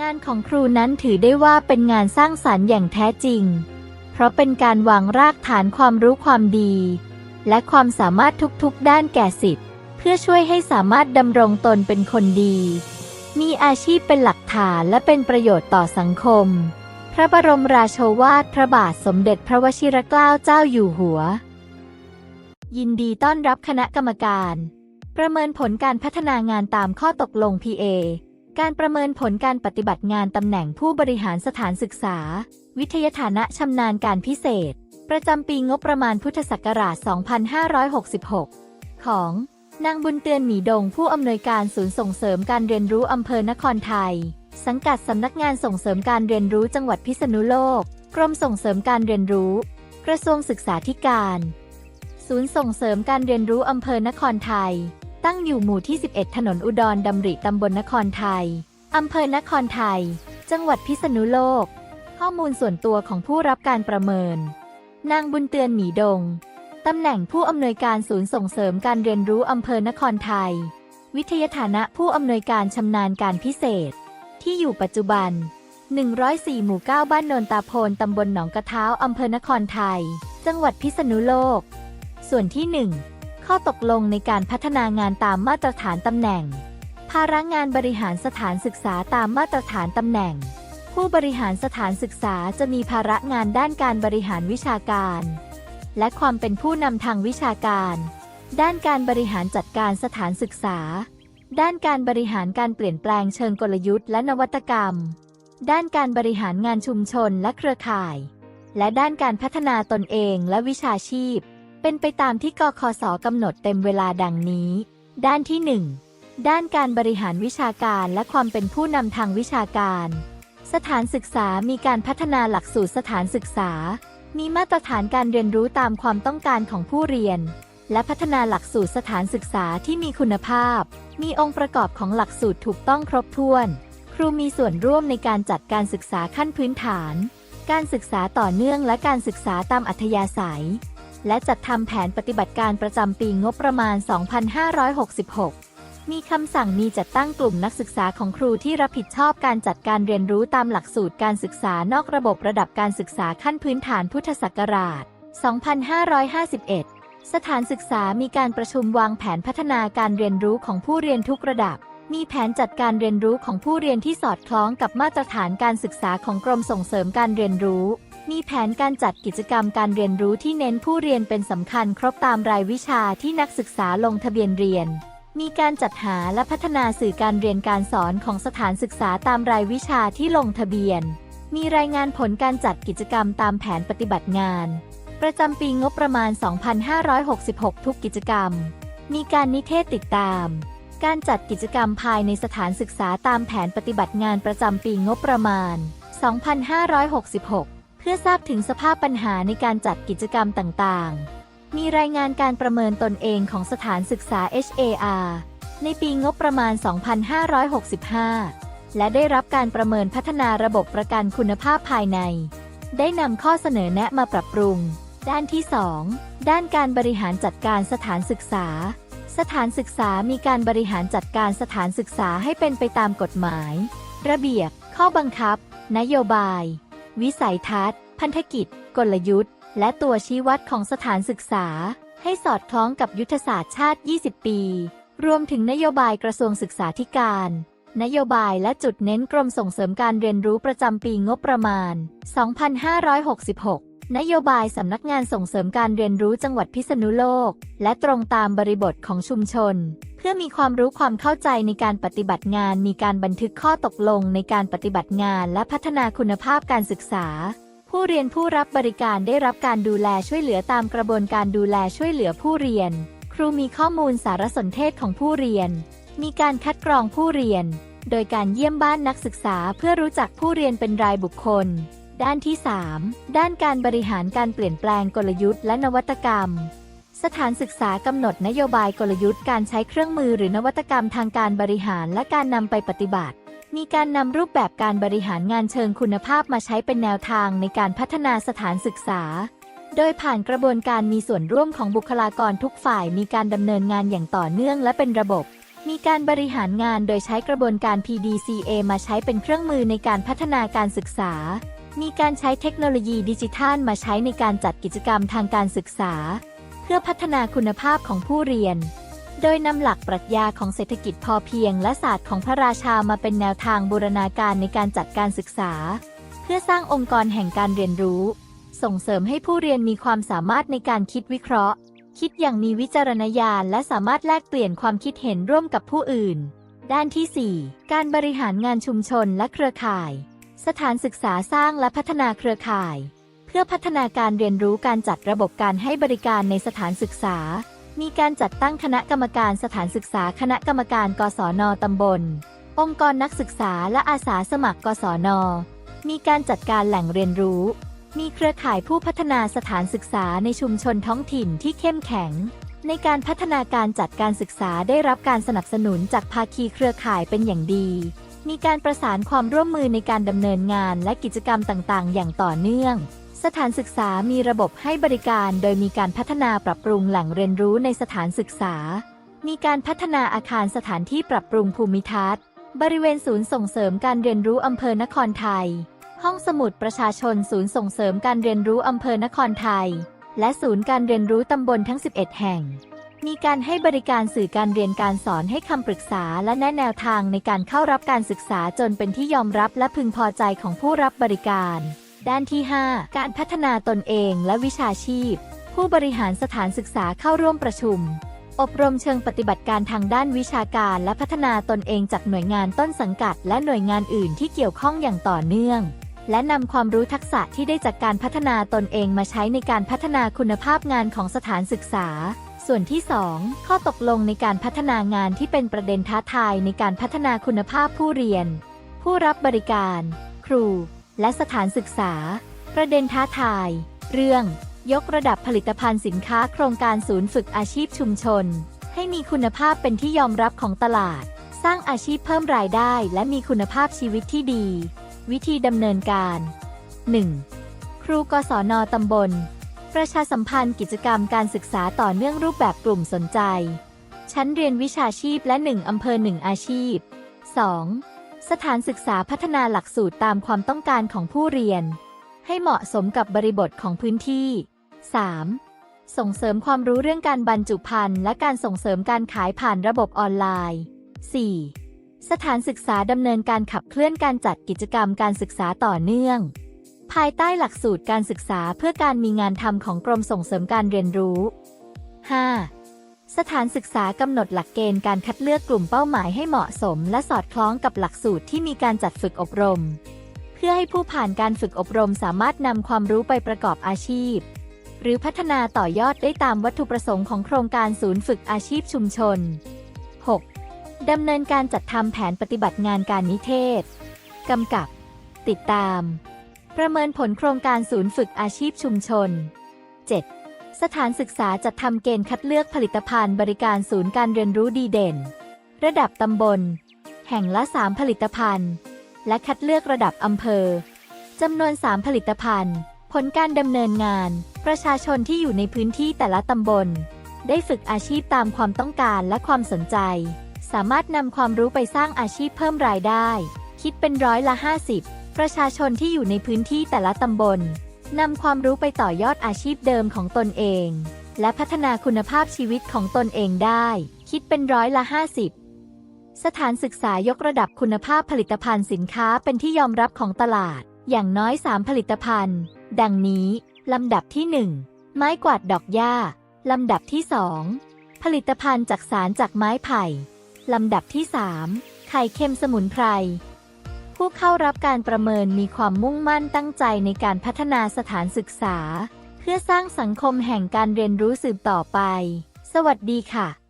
งานของครูนั้นถือได้ว่าเป็นงานสร้างสรรค์อย่างแท้จริง เพราะเป็นการวางรากฐานความรู้ความดี และความสามารถทุกๆด้านแก่สิทธิ์เพื่อช่วยให้สามารถดำรงตนเป็นคนดี มีอาชีพเป็นหลักฐานและเป็นประโยชน์ต่อสังคม พระบรมราโชวาทพระบาทสมเด็จพระวชิรเกล้าเจ้าอยู่หัว ยินดีต้อนรับคณะกรรมการ ประเมินผลการพัฒนางานตามข้อตกลง PA การประเมินผลการปฏิบัติงานตำแหน่งผู้บริหารสถานศึกษา วิทยาฐานะชำนาญการพิเศษ ประจำปีงบประมาณพุทธศักราช 2566 ของ นางบุญเตือนหมีดงผู้อำนวยการศูนย์ส่งเสริมการเรียนรู้อำเภอนครไทย สังกัดสำนักงานส่งเสริมการเรียนรู้จังหวัดพิษณุโลก กรมส่งเสริมการเรียนรู้ กระทรวงศึกษาธิการ ศูนย์ส่งเสริมการเรียนรู้อำเภอนครไทย ตั้งอยู่หมู่ที่ 11 ถนนอุดรดำริตำบลนครไทย อำเภอนครไทย จังหวัดพิษณุโลก ข้อมูลส่วนตัวของผู้รับการประเมิน นางบุญเตือนหมีดง ตำแหน่งผู้อำนวยการศูนย์ส่งเสริมการเรียนรู้อำเภอนครไทย วิทยาฐานะผู้อำนวยการชำนาญการพิเศษ ที่อยู่ปัจจุบัน 104 หมู่ 9 บ้านโนนตาโพนตำบลหนองกระเท้าอำเภอนครไทย จังหวัดพิษณุโลก ส่วนที่ 1 ข้อตกลงในการพัฒนางานตามมาตรฐานตำแหน่ง ภาระงานบริหารสถานศึกษาตามมาตรฐานตำแหน่ง ผู้บริหารสถานศึกษาจะมีภาระงานด้านการบริหารวิชาการ และความเป็นผู้นำทางวิชาการ ด้านการบริหารจัดการสถานศึกษา ด้านการบริหารการเปลี่ยนแปลงเชิงกลยุทธ์และนวัตกรรม ด้านการบริหารงานชุมชนและเครือข่าย และด้านการพัฒนาตนเองและวิชาชีพ เป็นไปตามที่กคสกำหนดเต็มเวลาดังนี้ ด้านที่ 1 ด้านการบริหารวิชาการและความเป็นผู้นำทางวิชาการ สถานศึกษามีการพัฒนาหลักสูตรสถานศึกษา มีมาตรฐานการเรียนรู้ตามความต้องการของผู้เรียน และพัฒนาหลักสูตรสถานศึกษาที่มีคุณภาพ มีองค์ประกอบของหลักสูตรถูกต้องครบถ้วน ครูมีส่วนร่วมในการจัดการศึกษาขั้นพื้นฐาน การศึกษาต่อเนื่องและการศึกษาตามอัธยาศัย และจัดทำแผนปฏิบัติการประจำปีงบประมาณ 2566 มีคำสั่งมีจัดตั้งกลุ่มนักศึกษาของครูที่รับผิดชอบการจัดการเรียนรู้ตามหลักสูตรการศึกษานอกระบบระดับการศึกษาขั้นพื้นฐานพุทธศักราช 2551 สถานศึกษามีการประชุมวางแผนพัฒนาการเรียนรู้ของผู้เรียนทุกระดับมีแผนจัดการเรียนรู้ของผู้เรียนที่สอดคล้องกับมาตรฐานการศึกษาของกรมส่งเสริมการเรียนรู้ มีแผนการจัดกิจกรรมการเรียนรู้ที่เน้นผู้เรียนเป็นสำคัญครบตามรายวิชาที่นักศึกษาลงทะเบียนเรียน มีการจัดหาและพัฒนาสื่อการเรียนการสอนของสถานศึกษาตามรายวิชาที่ลงทะเบียน มีรายงานผลการจัดกิจกรรมตามแผนปฏิบัติงาน ประจำปีงบประมาณ 2566 ทุกกิจกรรม มีการนิเทศติดตาม การจัดกิจกรรมภายในสถานศึกษาตามแผนปฏิบัติงานประจำปีงบประมาณ 2566 พื่อทราบถึงสภาพปัญหาในการจัดกิจกรรมต่างๆ มีรายงานการประเมินตนเองของสถานศึกษา HAR ในปีงบประมาณ 2565 และได้รับการประเมินพัฒนาระบบประกันคุณภาพภายใน ได้นำข้อเสนอแนะมาปรับปรุง ด้านที่ 2 ด้านการบริหารจัดการสถานศึกษา สถานศึกษามีการบริหารจัดการสถานศึกษาให้เป็นไปตามกฎหมาย ระเบียบ ข้อบังคับ นโยบาย วิสัยทัศน์ พันธกิจ กลยุทธ์ และตัวชี้วัดของสถานศึกษา ให้สอดคล้องกับยุทธศาสตร์ชาติ 20 ปี รวมถึงนโยบายกระทรวงศึกษาธิการ นโยบายและจุดเน้นกรมส่งเสริมการเรียนรู้ประจำปีงบประมาณ 2566 นโยบายสำนักงานส่งเสริมการเรียนรู้จังหวัดพิษณุโลก และตรงตามบริบทของชุมชน เพื่อมีความรู้ความเข้าใจในการปฏิบัติงาน มีการบันทึกข้อตกลงในการปฏิบัติงาน และพัฒนาคุณภาพการศึกษา ผู้เรียนผู้รับบริการได้รับการดูแลช่วยเหลือตามกระบวนการดูแลช่วยเหลือผู้เรียน ครูมีข้อมูลสารสนเทศของผู้เรียน มีการคัดกรองผู้เรียน โดยการเยี่ยมบ้านนักศึกษาเพื่อรู้จักผู้เรียนเป็นรายบุคคล ด้านที่ 3 ด้านการบริหารการเปลี่ยนแปลงกลยุทธ์และนวัตกรรม สถานศึกษากำหนดนโยบายกลยุทธ์การใช้เครื่องมือหรือนวัตกรรมทางการบริหารและการนำไปปฏิบัติ มีการนำรูปแบบการบริหารงานเชิงคุณภาพมาใช้เป็นแนวทางในการพัฒนาสถานศึกษา โดยผ่านกระบวนการมีส่วนร่วมของบุคลากรทุกฝ่าย มีการดำเนินงานอย่างต่อเนื่องและเป็นระบบมีการบริหารงานโดยใช้กระบวนการ PDCA มาใช้เป็นเครื่องมือในการพัฒนาการศึกษา มีการใช้เทคโนโลยีดิจิทัลมาใช้ในการจัดกิจกรรมทางการศึกษา เพื่อพัฒนาคุณภาพของผู้เรียน โดยนำหลักปรัชญาของเศรษฐกิจพอเพียงและศาสตร์ของพระราชามาเป็นแนวทางบูรณาการในการจัดการศึกษา เพื่อสร้างองค์กรแห่งการเรียนรู้ ส่งเสริมให้ผู้เรียนมีความสามารถในการคิดวิเคราะห์ คิดอย่างมีวิจารณญาณและสามารถแลกเปลี่ยนความคิดเห็นร่วมกับผู้อื่น ด้านที่ 4 การบริหารงานชุมชนและเครือข่าย สถานศึกษาสร้างและพัฒนาเครือข่าย เพื่อพัฒนาการเรียนรู้การจัดระบบการให้บริการในสถานศึกษา มีการจัดตั้งคณะกรรมการสถานศึกษาคณะกรรมการ กศนตำบล องค์กรนักศึกษาและอาสาสมัคร กศน มีการจัดการแหล่งเรียนรู้ มีเครือข่ายผู้พัฒนาสถานศึกษาในชุมชนท้องถิ่นที่เข้มแข็ง ในการพัฒนาการจัดการศึกษาได้รับการสนับสนุนจากภาคีเครือข่ายเป็นอย่างดี มีการประสานความร่วมมือในการดำเนินงานและกิจกรรมต่างๆ อย่างต่อเนื่อง สถานศึกษามีระบบให้บริการ โดยมีการพัฒนาปรับปรุงแหล่งเรียนรู้ในสถานศึกษา มีการพัฒนาอาคารสถานที่ปรับปรุงภูมิทัศน์ บริเวณศูนย์ส่งเสริมการเรียนรู้อำเภอนครไทย ห้องสมุดประชาชนศูนย์ส่งเสริมการเรียนรู้อำเภอนครไทย และศูนย์การเรียนรู้ตำบลทั้ง 11 แห่ง มีการให้บริการสื่อการเรียนการสอนให้คำปรึกษาและแนะแนวทางในการเข้ารับการศึกษาจนเป็นที่ยอมรับและพึงพอใจของผู้รับบริการ ด้านที่ 5 การพัฒนาตนเองและวิชาชีพ ผู้บริหารสถานศึกษาเข้าร่วมประชุม อบรมเชิงปฏิบัติการทางด้านวิชาการและพัฒนาตนเองจากหน่วยงานต้นสังกัด และหน่วยงานอื่นที่เกี่ยวข้องอย่างต่อเนื่อง และนำความรู้ทักษะที่ได้จากการพัฒนาตนเองมาใช้ในการพัฒนาคุณภาพงานของสถานศึกษา ส่วนที่ 2 ข้อตกลงในการพัฒนางานที่เป็นประเด็นท้าทายในการพัฒนาคุณภาพผู้เรียน ผู้รับบริการ ครู และสถานศึกษา ประเด็นท้าทาย เรื่อง ยกระดับผลิตภัณฑ์สินค้าโครงการศูนย์ฝึกอาชีพชุมชน ให้มีคุณภาพเป็นที่ยอมรับของตลาด สร้างอาชีพเพิ่มรายได้ และมีคุณภาพชีวิตที่ดี วิธีดำเนินการ 1. ครูกศนตำบล ประชาสัมพันธ์กิจกรรมการศึกษาต่อเนื่องรูปแบบกลุ่มสนใจ ชั้นเรียนวิชาชีพและ 1 อำเภอ 1 อาชีพ 2. สถานศึกษาพัฒนาหลักสูตรตามความต้องการของผู้เรียน ให้เหมาะสมกับบริบทของพื้นที่ 3. ส่งเสริมความรู้เรื่องการบรรจุภัณฑ์และการส่งเสริมการขายผ่านระบบออนไลน์ 4. สถานศึกษาดำเนินการขับเคลื่อนการจัดกิจกรรมการศึกษาต่อเนื่อง ภายใต้หลักสูตรการศึกษาเพื่อการมีงานทำของกรมส่งเสริมการเรียนรู้ 5. สถานศึกษากำหนดหลักเกณฑ์การคัดเลือกกลุ่มเป้าหมายให้เหมาะสม และสอดคล้องกับหลักสูตรที่มีการจัดฝึกอบรม เพื่อให้ผู้ผ่านการฝึกอบรมสามารถนำความรู้ไปประกอบอาชีพ หรือพัฒนาต่อยอดได้ตามวัตถุประสงค์ของโครงการศูนย์ฝึกอาชีพชุมชน 6. ดำเนินการจัดทำแผนปฏิบัติงานการนิเทศ กำกับ ติดตาม ประเมินผลโครงการศูนย์ฝึกอาชีพชุมชน 7. สถานศึกษาจัดทำเกณฑ์คัดเลือกผลิตภัณฑ์บริการศูนย์การเรียนรู้ดีเด่น ระดับตำบล แห่งละ 3 ผลิตภัณฑ์ และคัดเลือกระดับอำเภอจำนวน 3 ผลิตภัณฑ์ ผลการดำเนินงาน ประชาชนที่อยู่ในพื้นที่แต่ละตำบล ได้ฝึกอาชีพตามความต้องการและความสนใจ สามารถนำความรู้ไปสร้างอาชีพเพิ่มรายได้ คิดเป็นร้อยละ 50 ประชาชนที่อยู่ในพื้นที่แต่ละตำบลนำความรู้ไปต่อยอดอาชีพเดิมของตนเอง และพัฒนาคุณภาพชีวิตของตนเองได้ คิดเป็นร้อยละ 50 สถานศึกษายกระดับคุณภาพผลิตภัณฑ์สินค้าเป็นที่ยอมรับของตลาด อย่างน้อย 3 ผลิตภัณฑ์ ดังนี้ ลำดับที่ 1 ไม้กวาดดอกหญ้า ลำดับที่ 2 ผลิตภัณฑ์จากสารจากไม้ไผ่ ลำดับที่ 3 ไข่เค็มสมุนไพร ผู้เข้ารับการประเมินมีความมุ่งมั่นตั้งใจในการพัฒนาสถานศึกษา เพื่อสร้างสังคมแห่งการเรียนรู้สืบต่อไป สวัสดีค่ะ